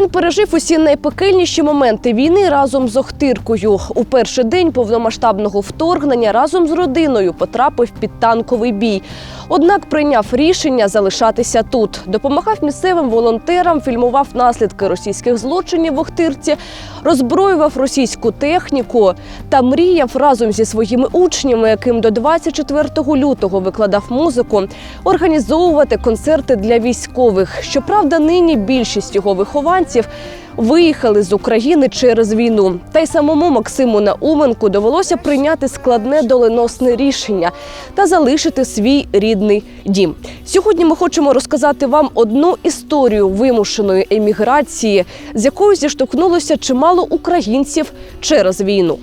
Він пережив усі найпекельніші моменти війни разом з Охтиркою. У перший день повномасштабного вторгнення разом з родиною потрапив під танковий бій. Однак прийняв рішення залишатися тут. Допомагав місцевим волонтерам, фільмував наслідки російських злочинів в Охтирці, роззброював російську техніку та мріяв разом зі своїми учнями, яким до 24 лютого викладав музику, організовувати концерти для військових. Щоправда, нині більшість його вихованців виїхали з України через війну. Та й самому Максиму Науменку довелося прийняти складне доленосне рішення та залишити свій рідний дім. Сьогодні ми хочемо розказати вам одну історію вимушеної еміграції, з якою зіштовхнулося чимало українців через війну.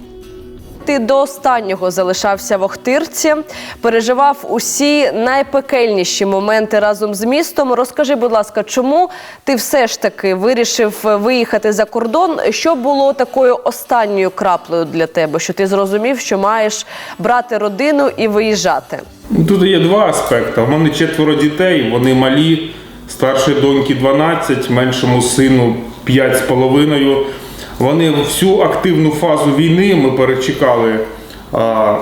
Ти до останнього залишався в Охтирці, переживав усі найпекельніші моменти разом з містом. Розкажи, будь ласка, чому ти все ж таки вирішив виїхати за кордон? Що було такою останньою краплею для тебе? Що ти зрозумів, що маєш брати родину і виїжджати? Тут є два аспекти. У мене четверо дітей, вони малі. Старшій доньки 12, меншому сину 5,5. Вони всю активну фазу війни ми перечекали а,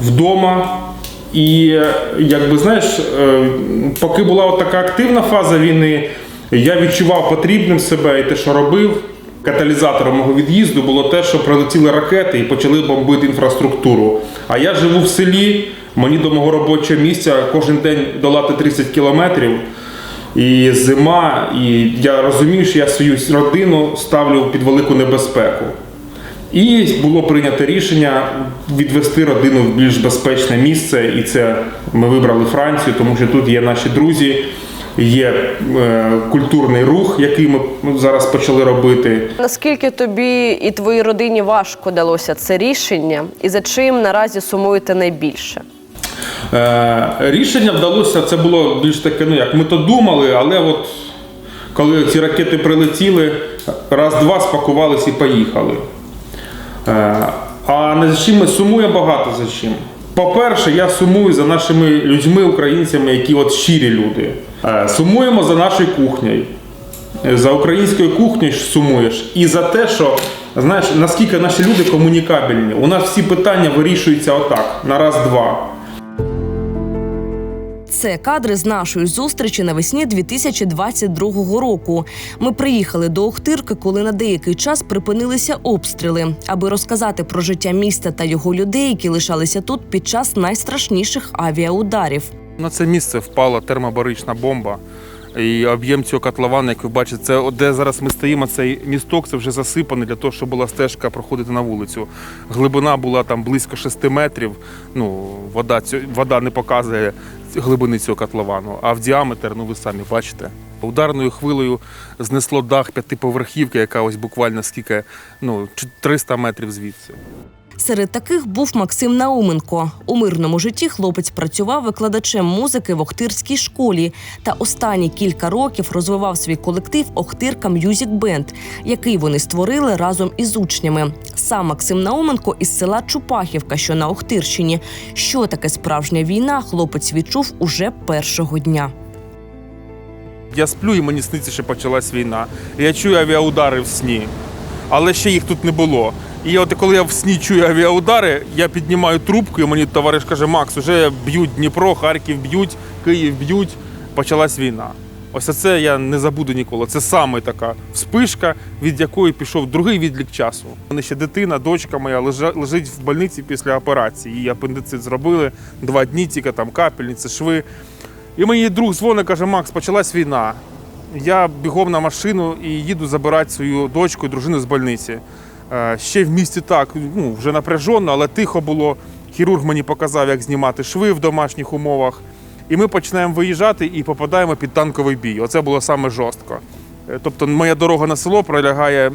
вдома. І е, якби знаєш, е, поки була от така активна фаза війни, я відчував потрібним себе і те, що робив. Каталізатором мого від'їзду було те, що прилетіли ракети і почали бомбити інфраструктуру. А я живу в селі, мені до мого робочого місця кожен день долати 30 кілометрів. І зима, і я розумію, що я свою родину ставлю під велику небезпеку. І було прийнято рішення відвести родину в більш безпечне місце, і це ми вибрали Францію, тому що тут є наші друзі, є е, культурний рух, який ми зараз почали робити. Наскільки тобі і твоїй родині важко далося це рішення, і за чим наразі сумуєте найбільше? Е, рішення вдалося, це було більш таке, ну як ми то думали, але от коли ці ракети прилетіли, раз-два спакувались і поїхали. Е, а не за чим ми сумуємо багато за чим. По-перше, я сумую за нашими людьми, українцями, які от щирі люди. Е, Сумуємо за нашою кухнею. За українською кухнею сумуєш. І за те, що знаєш, наскільки наші люди комунікабельні. У нас всі питання вирішуються отак, на раз-два. Це кадри з нашої зустрічі навесні 2022 року. Ми приїхали до Охтирки, коли на деякий час припинилися обстріли, аби розказати про життя міста та його людей, які лишалися тут під час найстрашніших авіаударів. На це місце впала термобарична бомба. І об'єм цього котлована, як ви бачите, це де зараз ми стоїмо, цей місток, це вже засипаний для того, щоб була стежка проходити на вулицю. Глибина була там близько 6 метрів. Ну, вода, вода не показує глибини цього котловану, а в діаметр, ну ви самі бачите. Ударною хвилею знесло дах п'ятиповерхівки, яка ось буквально скільки, ну, 300 метрів звідси. Серед таких був Максим Науменко. У мирному житті хлопець працював викладачем музики в Охтирській школі та останні кілька років розвивав свій колектив Охтирка М'юзік Бенд, який вони створили разом із учнями. Сам Максим Науменко із села Чупахівка, що на Охтирщині. Що таке справжня війна, хлопець відчув уже першого дня. Я сплю і мені сниться, що почалась війна. Я чую авіаудари в сні, але ще їх тут не було. І от коли я в сні чую авіаудари, я піднімаю трубку, і мені товариш каже: Макс, уже б'ють Дніпро, Харків б'ють, Київ б'ють. Почалась війна. Ось це я не забуду ніколи. Це саме така вспишка, від якої пішов другий відлік часу. Мене ще дитина, дочка моя лежить в больниці після операції. Її апендицит зробили два дні, тільки там капельниці, шви. І мені друг дзвонить, каже, Макс, почалась війна. Я бігом на машину і їду забирати свою дочку і дружину з больниці. Е, Ще в місті так, ну, вже напряжено, але тихо було. Хірург мені показав, як знімати шви в домашніх умовах. І ми починаємо виїжджати і попадаємо під танковий бій. Оце було саме жорстко. Е, Тобто моя дорога на село пролягає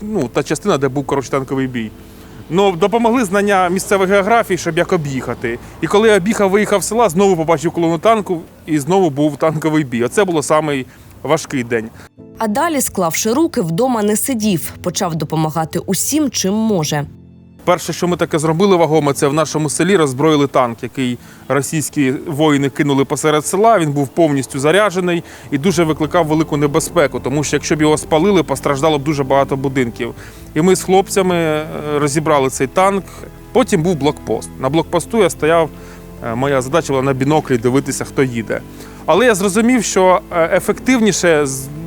ну, та частина, де був коротше, танковий бій. Ну, допомогли знання місцевої географії, щоб як об'їхати. І коли я об'їхав, виїхав з села, знову побачив колону танку і знову був танковий бій. Оце було самий важкий день. А далі, склавши руки, вдома не сидів, почав допомагати усім, чим може. Перше, що ми таке зробили вагоме, це в нашому селі роззброїли танк, який російські воїни кинули посеред села. Він був повністю заряджений і дуже викликав велику небезпеку, тому що якщо б його спалили, постраждало б дуже багато будинків. І ми з хлопцями е, розібрали цей танк. Потім був блокпост. На блокпосту я стояв. е, Моя задача була на біноклі дивитися, хто їде. Але я зрозумів, що е, ефективніше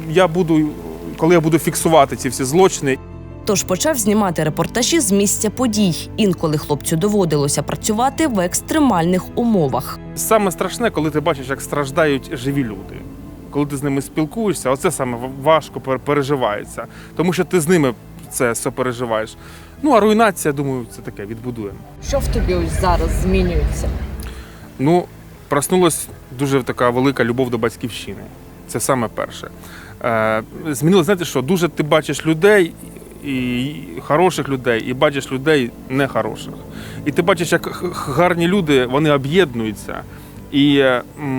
я буду, коли я буду фіксувати ці всі злочини. Тож почав знімати репортажі з місця подій. Інколи хлопцю доводилося працювати в екстремальних умовах. Саме страшне, коли ти бачиш, як страждають живі люди. Коли ти з ними спілкуєшся, оце саме важко переживається, тому що ти з ними це все переживаєш. Ну а руйнація, думаю, це таке відбудуємо. Що в тобі ось зараз змінюється? Ну, проснулась дуже така велика любов до батьківщини. Це саме перше. Е, змінилося, знаєте що, дуже ти бачиш людей, і хороших людей, і бачиш людей нехороших. І ти бачиш, як гарні люди вони об'єднуються. І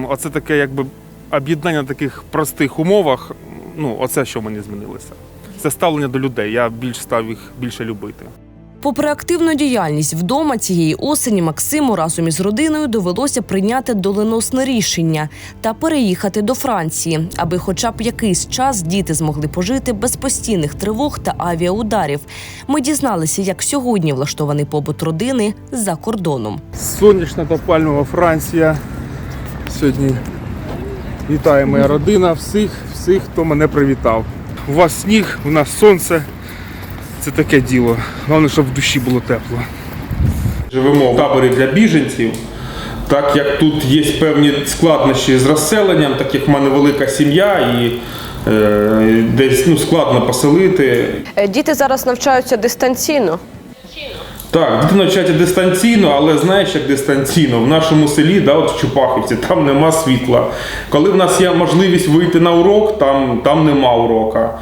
оце таке, якби об'єднання на таких простих умовах. Ну, оце що мені змінилося. Це ставлення до людей. Я більш став їх більше любити. Попри активну діяльність вдома цієї осені Максиму разом із родиною довелося прийняти доленосне рішення та переїхати до Франції, аби хоча б якийсь час діти змогли пожити без постійних тривог та авіаударів. Ми дізналися, як сьогодні влаштований побут родини за кордоном. Сонячна та пальмова Франція. Сьогодні вітає моя родина, всіх, всіх, хто мене привітав. У вас сніг, у нас сонце. Це таке діло. Головне, щоб в душі було тепло. Живемо в таборі для біженців. Так як тут є певні складнощі з розселенням, так як в мене велика сім'я і е, десь ну, складно поселити. Діти зараз навчаються дистанційно. Так, діти навчаються дистанційно, але знаєш, як дистанційно. В нашому селі, да, от в Чупахівці, там нема світла. Коли в нас є можливість вийти на урок, там, там нема урока.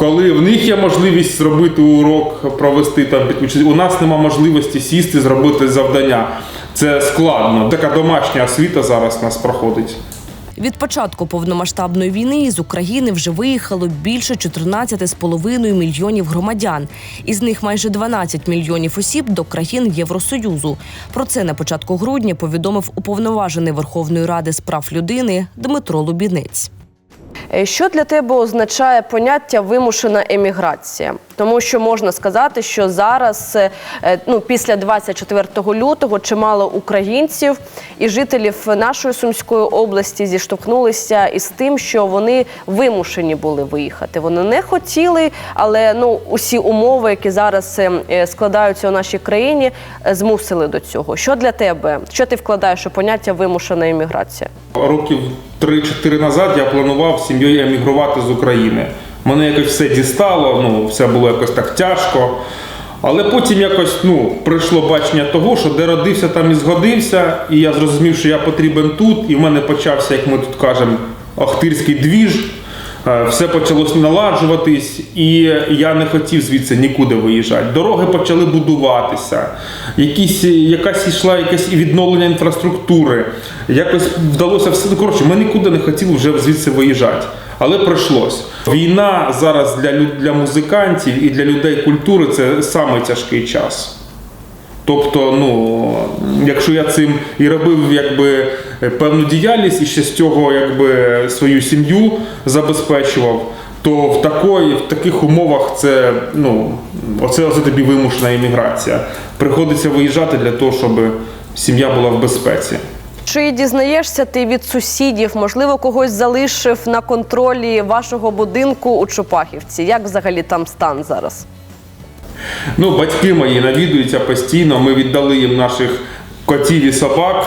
Коли в них є можливість зробити урок, провести там підключити, у нас нема можливості сісти, зробити завдання. Це складно. Така домашня освіта зараз нас проходить. Від початку повномасштабної війни із України вже виїхало більше 14,5 мільйонів громадян. Із них майже 12 мільйонів осіб до країн Євросоюзу. Про це на початку грудня повідомив уповноважений Верховної Ради з прав людини Дмитро Лубінець. Е, Що для тебе означає поняття вимушена еміграція? Тому що можна сказати, що зараз, е, е, ну після 24 лютого, чимало українців і жителів нашої Сумської області зіштовхнулися із тим, що вони вимушені були виїхати. Вони не хотіли, але ну усі умови, які зараз складаються у нашій країні, змусили до цього. Що для тебе? Що ти вкладаєш у поняття вимушена еміграція? Років 3-4 назад я планував з сім'єю емігрувати з України. Мене якось все дістало, ну, все було якось так тяжко. Але потім якось ну, прийшло бачення того, що де родився, там і згодився, і я зрозумів, що я потрібен тут, і в мене почався, як ми тут кажемо, ахтирський двіж. Е, Все почалось наладжуватись, і я не хотів звідси нікуди виїжджати. Дороги почали будуватися, якісь, якась йшла якесь відновлення інфраструктури. Якось вдалося все. Ну, Коротше, ми нікуди не хотіли вже звідси виїжджати. Але прийшлось. Війна зараз для, для музикантів і для людей культури це саме тяжкий час. Тобто, ну, якщо я цим і робив якби певну діяльність і ще з цього якби свою сім'ю забезпечував, то в такої, в таких умовах це ну, оце, оце тобі вимушена імміграція. Приходиться виїжджати для того, щоб сім'я була в безпеці. Чи дізнаєшся ти від сусідів, можливо, когось залишив на контролі вашого будинку у Чупахівці? Як взагалі там стан зараз? Ну, батьки мої навідуються постійно. Ми віддали їм наших котів і собак.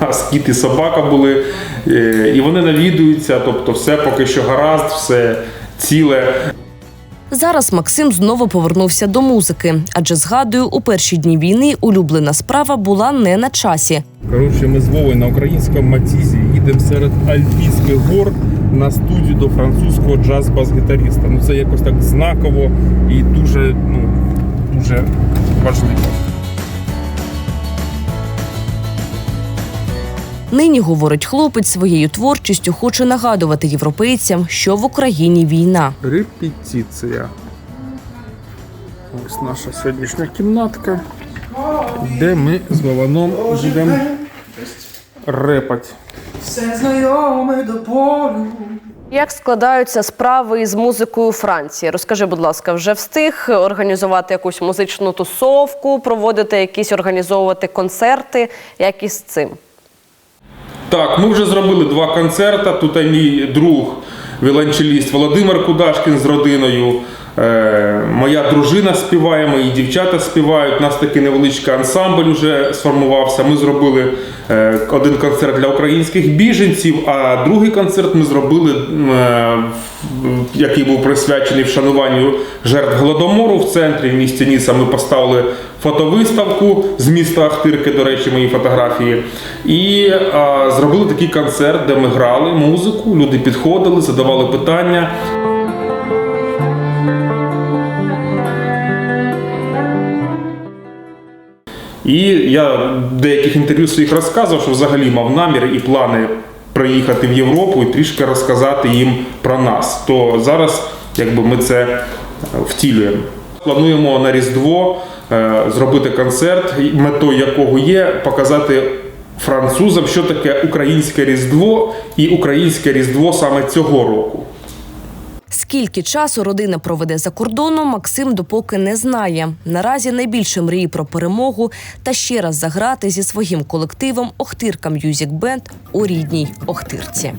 У нас кіт і собака були. Е, І вони навідуються, тобто все поки що гаразд, все ціле. Зараз Максим знову повернувся до музики, адже згадую, у перші дні війни улюблена справа була не на часі. Коротше, ми з Вовою на українському матізі їдемо серед Альпійських гор на студію до французького джаз-бас-гітаріста. Ну це якось так знаково і дуже, ну, дуже важливо. Нині, говорить хлопець, своєю творчістю хоче нагадувати європейцям, що в Україні війна. Репетиція. Ось наша сьогоднішня кімнатка, де ми з Вованом будемо репати. Все знайоме до болю. Як складаються справи із музикою Франції? Розкажи, будь ласка, вже встиг організувати якусь музичну тусовку, проводити якісь організовувати концерти? Як із цим? Так, ми вже зробили два концерти. Тут мій друг, віолончеліст Володимир Кудашкін з родиною. Е, моя дружина співає, мої дівчата співають. У нас такий невеличкий ансамбль вже сформувався. Ми зробили е, один концерт для українських біженців, а другий концерт ми зробили, е, який був присвячений вшануванню жертв голодомору в центрі в місті Ніса. Ми поставили фотовиставку з міста Ахтирки, до речі, мої фотографії. І зробили такий концерт, де ми грали музику. Люди підходили, задавали питання. І я в деяких інтерв'ю своїх розказував, що взагалі мав намір і плани приїхати в Європу і трішки розказати їм про нас. То зараз якби ми це е, втілюємо. Плануємо на Різдво е, зробити концерт, метою якого є показати французам, що таке українське Різдво і українське Різдво саме цього року. Скільки часу родина проведе за кордоном, Максим допоки не знає. Наразі найбільше мрії про перемогу та ще раз заграти зі своїм колективом Охтирка М'юзік Бенд у рідній Охтирці.